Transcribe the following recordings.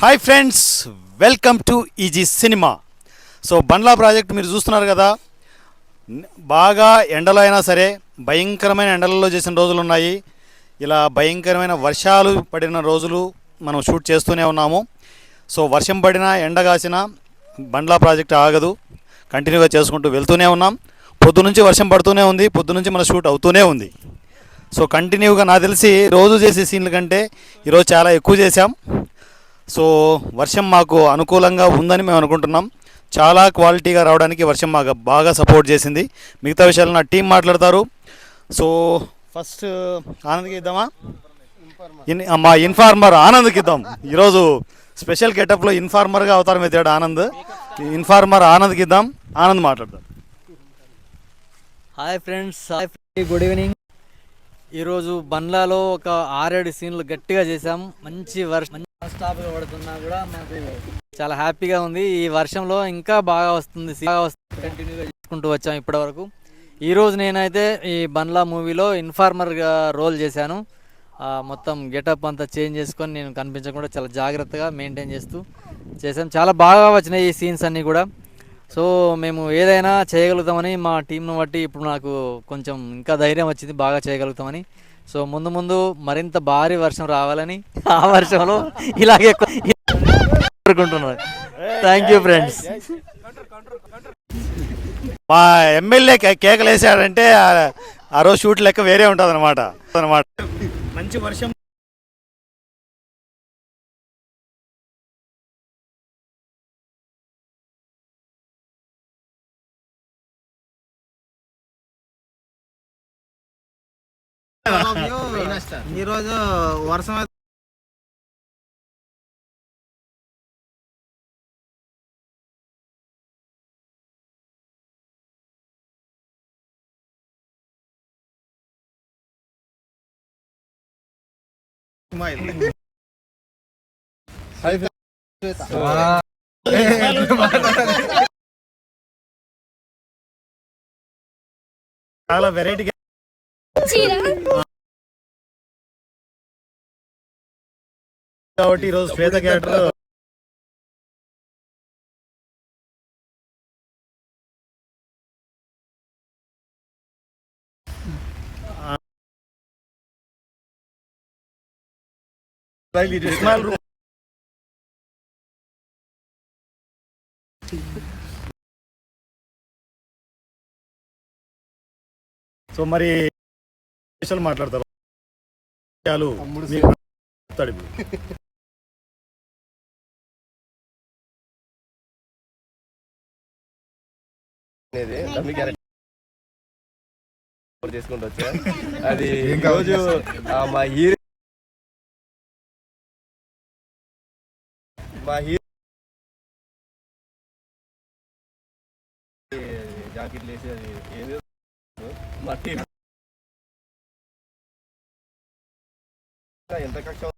Hi friends welcome to easy cinema so Bandla project మీరు చూస్తున్నారు కదా. బాగా ఎండలో అయినా సరే భయంకరమైన ఎండలలో చేసిన రోజులు ఉన్నాయి. ఇలా భయంకరమైన వర్షాలు పడిన రోజులు మనం షూట్ చేస్తూనే ఉన్నాము. సో వర్షం పడినా ఎండ కాసినా బండ్లా ప్రాజెక్ట్ ఆగదు. కంటిన్యూగా చేసుకుంటూ వెళ్తూనే ఉన్నాం. పొద్దు నుంచి వర్షం పడుతూనే ఉంది. పొద్దు నుంచి మన షూట్ అవుతూనే ఉంది. సో కంటిన్యూగా నాకు తెలిసి రోజు చేసే సీన్ల కంటే ఈరోజు చాలా ఎక్కువ చేశాం. సో వర్షం మాకు అనుకూలంగా ఉందని మేము అనుకుంటున్నాం. చాలా క్వాలిటీగా రావడానికి వర్షం మాకు బాగా సపోర్ట్ చేసింది. మిగతా విషయాలు నా టీం మాట్లాడతారు. సో ఫస్ట్ ఆనంద్కి ఇద్దామా? ఇన్ మా ఇన్ఫార్మర్ ఆనంద్కి ఇద్దాం. ఈరోజు స్పెషల్ గెటప్లో ఇన్ఫార్మర్గా అవతారం ఎత్తాడు ఆనంద్. ఇన్ఫార్మర్ ఆనంద్కి ఇద్దాం. ఆనంద్ మాట్లాడతాం hi friends hi good evening. ఈరోజు బండ్లాలో ఒక ఆరేడు సీన్లు గట్టిగా చేసాం మంచి వర్షం మంచి పడుతున్నా కూడా మాకు చాలా హ్యాపీగా ఉంది. ఈ వర్షంలో ఇంకా బాగా వస్తుంది కంటిన్యూగా చేసుకుంటూ వచ్చాం ఇప్పటి వరకు ఈరోజు నేనైతే ఈ బండ్లా మూవీలో ఇన్ఫార్మర్గా రోల్ చేశాను. మొత్తం గెటప్ అంతా చేంజ్ చేసుకొని నేను కనిపించకుండా చాలా జాగ్రత్తగా మెయింటైన్ చేస్తూ చేసాం చాలా బాగా వచ్చినాయి ఈ సీన్స్ అన్నీ కూడా. సో మేము ఏదైనా చేయగలుగుతామని మా టీంను బట్టి ఇప్పుడు నాకు కొంచెం ఇంకా ధైర్యం వచ్చింది. బాగా చేయగలుగుతామని. సో ముందు ముందు మరింత భారీ వర్షం రావాలని ఆ వర్షంలో ఇలాగే కోరుకుంటున్నాను. థ్యాంక్ యూ ఫ్రెండ్స్ మా ఎమ్మెల్యే కేకలు వేసాడంటే ఆ- ఆ రోజు షూట్ లెక్క వేరే ఉంటుంది అనమాట అనమాట మంచి వర్షం ఈరోజు వర్షం చాలా వెరైటీ కాబట్టి ఈరోజు శ్వేత క్యారెక్టర్ సో మరి విషయాలు మాట్లాడతారు. విషయాలు చెప్తాడు ఇప్పుడు. చేసుకుంటూ వచ్చా అది రోజు మా హీరో మా హీరో జాకెట్ వేసి అది ఏదో మా టీం ఎంత కక్ష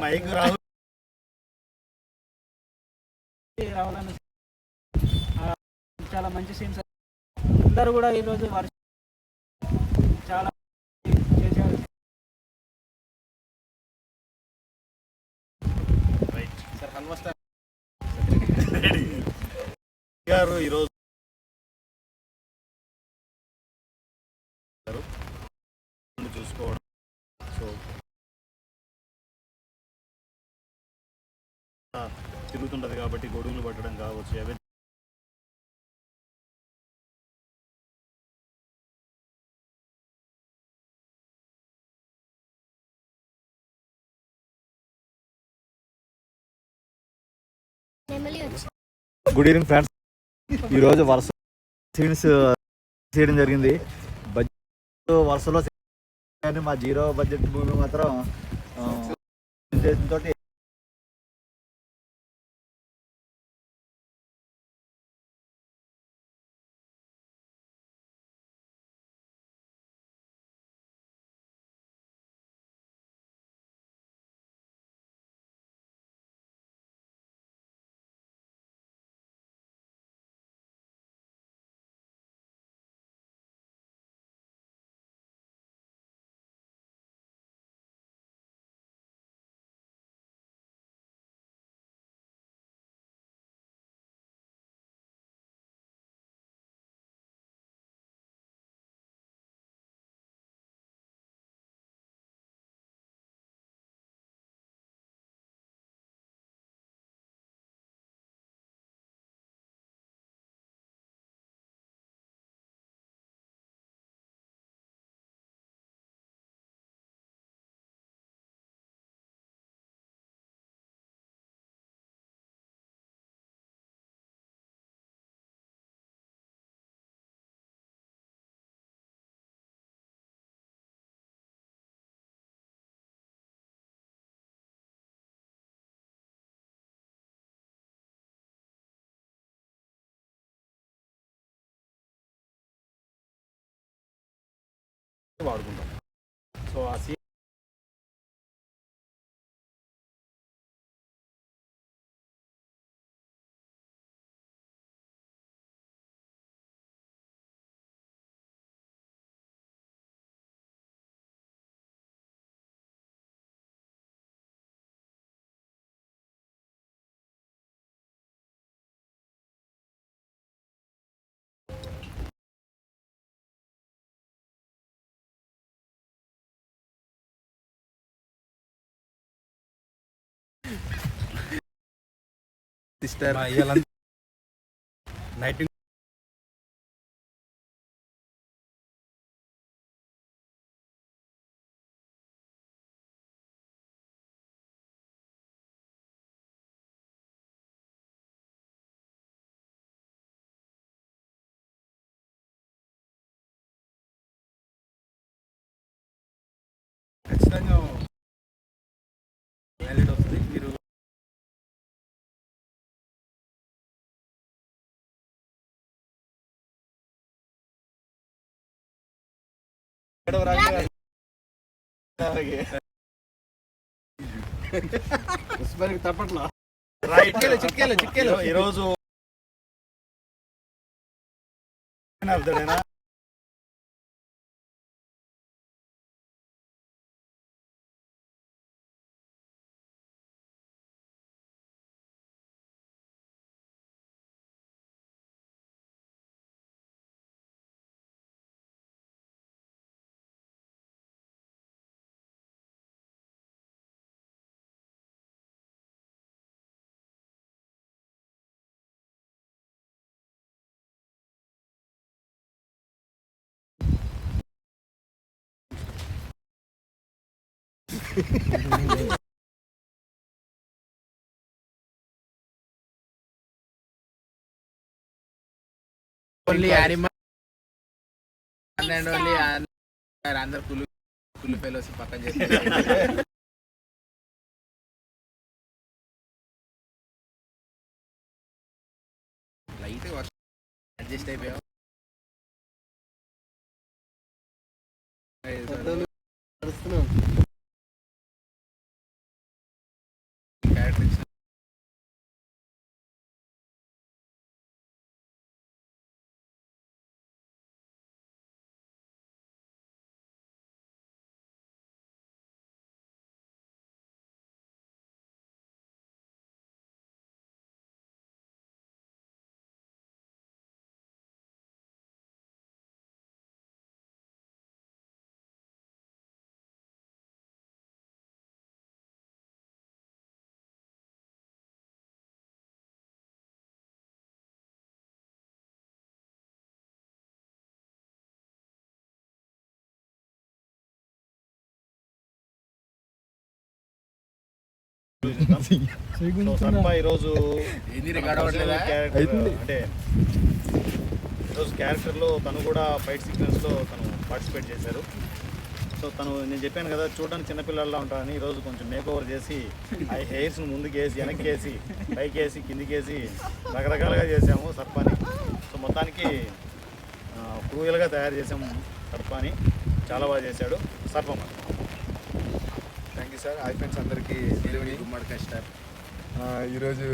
మైక్ రాహుల్ రావాలని చాలా మంచి సీన్స్ అందరూ కూడా ఈరోజు వర్షం చాలా చేశారు. గారు ఈరోజు చూసుకోవడం. తిరుగుతుంటది కాబట్టి గొడుగులు పట్టడం కావచ్చు అవే గుడ్ ఈవినింగ్ ఫ్రెండ్స్ ఈరోజు వరుస సీన్స్ చేయడం జరిగింది. బడ్జెట్ వరుసలో కానీ మా జీరో బడ్జెట్ మూవీ మాత్రం ఉద్దేశంతో వాడుకుంటాం. సో ఆ सिस्टर याला नाईन्टीन తప్పట్లో? రైట్ చిక్కేలు చిక్కేలు ఈరోజు ఓన్లీ యానిమల్ అండ్ ఓన్లీ అందరు కులు కులు ఫెలోస్ పక్కన చేస్తారు. లైట్ వర్షం అడ్జస్ట్ అయిపోయాం. సో ఈరోజు అంటే ఈరోజు క్యారెక్టర్లో తను కూడా ఫైట్ సీక్వెన్స్లో తను పార్టిసిపేట్ చేశారు. సో తను నేను చెప్పాను కదా చూడడానికి చిన్నపిల్లల్లా ఉంటానని ఈరోజు కొంచెం మేక్ ఓవర్ చేసి ఆ హెయిర్స్ని ముందుకు వేసి వెనక్కి వేసి పైకి వేసి కిందికి వేసి రకరకాలుగా చేసాము సర్పాని. సో మొత్తానికి క్రూయల్గా తయారు చేసాము సర్పాని. చాలా బాగా చేశాడు. సర్పం thank you sir. Hi friends అందరికీ. తెలుగుని గుమ్మడి కష్టాలు ఆ, ఈరోజు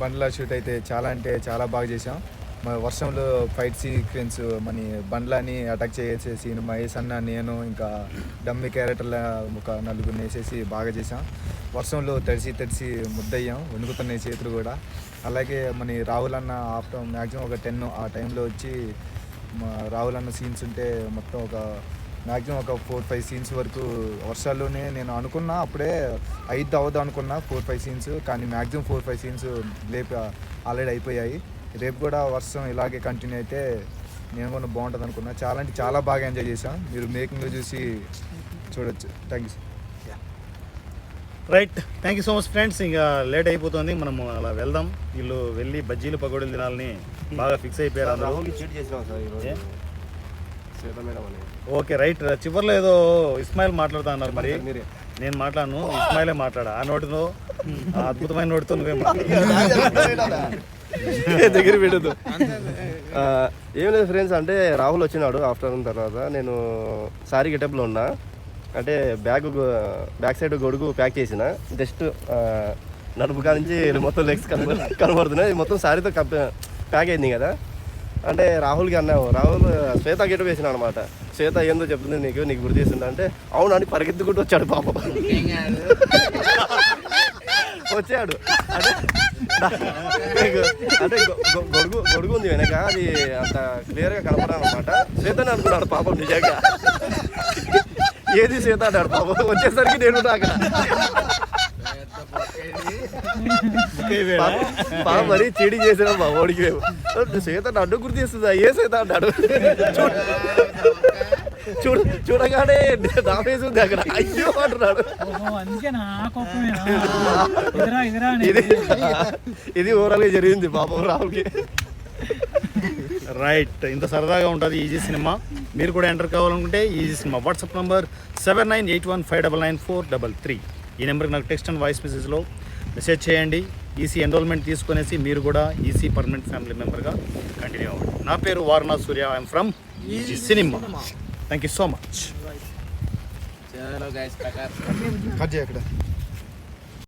బండ్ల షూట్ అయితే చాలా అంటే చాలా బాగా చేసాం మా వర్షంలో ఫైట్ సీక్వెన్స్ మన బండ్లని అటాక్ చేసే సీన్ మహేష్ అన్న నేను ఇంకా డమ్మి క్యారెక్టర్ల ఒక నలుగురిని వేసేసి బాగా చేసాం వర్షంలో తడిసి తడిసి ముద్దయ్యాం వణుకుతున్నాయి చేతులు కూడా. అలాగే మన రాహుల్ అన్న ఆఫ్టర్ మ్యాక్సిమం ఒక టెన్ ఆ టైంలో వచ్చి మా రాహుల్ అన్న సీన్స్ ఉంటే మొత్తం ఒక మ్యాక్సిమం ఒక ఫోర్ ఫైవ్ సీన్స్ వరకు వర్షాల్లోనే నేను అనుకున్నా అప్పుడే ఐదు అవ్వదు అనుకున్నా ఫోర్ ఫైవ్ సీన్స్. కానీ మ్యాక్సిమం ఫోర్ ఫైవ్ సీన్స్ లేపు ఆల్రెడీ అయిపోయాయి. రేపు కూడా వర్షం ఇలాగే కంటిన్యూ అయితే నేను కూడా బాగుంటుంది అనుకున్నా. చాలా అంటే చాలా బాగా ఎంజాయ్ చేశాం. మీరు మేకింగ్లో చూసి చూడొచ్చు. Thank you sir. Right thank you so much friends ఇంకా లేట్ అయిపోతుంది. మనం అలా వెళ్దాం. వీళ్ళు వెళ్ళి బజ్జీలు పకోడీలు తినాలని బాగా ఫిక్స్ అయిపోయారు అందరూ రాహుల్ చీట్ చేసినాం సార్ ఈరోజు ఏ? శ్వేత మేడం అని. Okay right. చివరిలో ఏదో ఇస్మాయిల్ మాట్లాడుతా అన్నారు మరి. మీరే. నేను మాట్లాడను ఇస్మాయిలే మాట్లాడా? ఆ నోటితో ఆ అద్భుతమైన నోటితో నువ్వే. దగ్గర పెట్టదు ఏం లేదు ఫ్రెండ్స్ అంటే రాహుల్ వచ్చినాడు ఆఫ్టర్నూన్ తర్వాత. నేను సారీ గెటప్లో ఉన్నా. అంటే బ్యాగ్ బ్యాక్ సైడ్ గొడుగు ప్యాక్ చేసిన. జస్ట్ నడుపు కాడ నుంచి మొత్తం లెగ్స్ కనబ కనబడుతున్నాయి. మొత్తం సారీతో కప్ ప్యాక్ అయింది కదా. అంటే రాహుల్కి అన్నావు. రాహుల్ శ్వేత గెటప్ వేసిన అనమాట శ్వేత ఏందో చెప్తుంది నీకు నీకు గుర్తు చేసిందా అంటే అవును అని పరిగెత్తుకుంటూ వచ్చాడు పాపం. వచ్చాడు. అంటే అంటే గొ- గొడుగు గొడుగు ఉంది వెనక అది అంత క్లియర్గా కనపడాలన్నమాట. శ్వేతని అనుకున్నాడు పాపం నిజంగా. ఏది శ్వేత అన్నాడు పాపం? వచ్చేసరికి నేను ఉన్నా అక్కడ పాపం మరీ చీడి చేసిన మా ఓడికి మేము. శ్వేత నన్ను గుర్తు చేస్తుందా? ఏ శ్వేత అన్నాడు? చూడు. చూడ చూడగానే నా ఫేస్ ఉంది అక్కడ. అయ్యో అంటున్నాడు. ఇది ఇది ఓవరాల్గా జరిగింది పాపం రాహుల్కి. రైట్. ఇంత సరదాగా ఉంటుంది ఈజీ సినిమా. మీరు కూడా ఎంటర్ కావాలనుకుంటే Easy Cinema. WhatsApp number seven nine eight one five double nine four double three. ఈ నెంబర్కి నాకు టెక్స్ట్ అండ్ వాయిస్ మెసేజ్లో మెసేజ్ చేయండి. ఈసీ ఎన్రోల్మెంట్ తీసుకునేసి మీరు కూడా ఈసీ పర్మనెంట్ ఫ్యామిలీ మెంబర్గా కంటిన్యూ అవ్వండి. నా పేరు Varana Surya. I'm from Easy Cinema thank you so much cut చేయ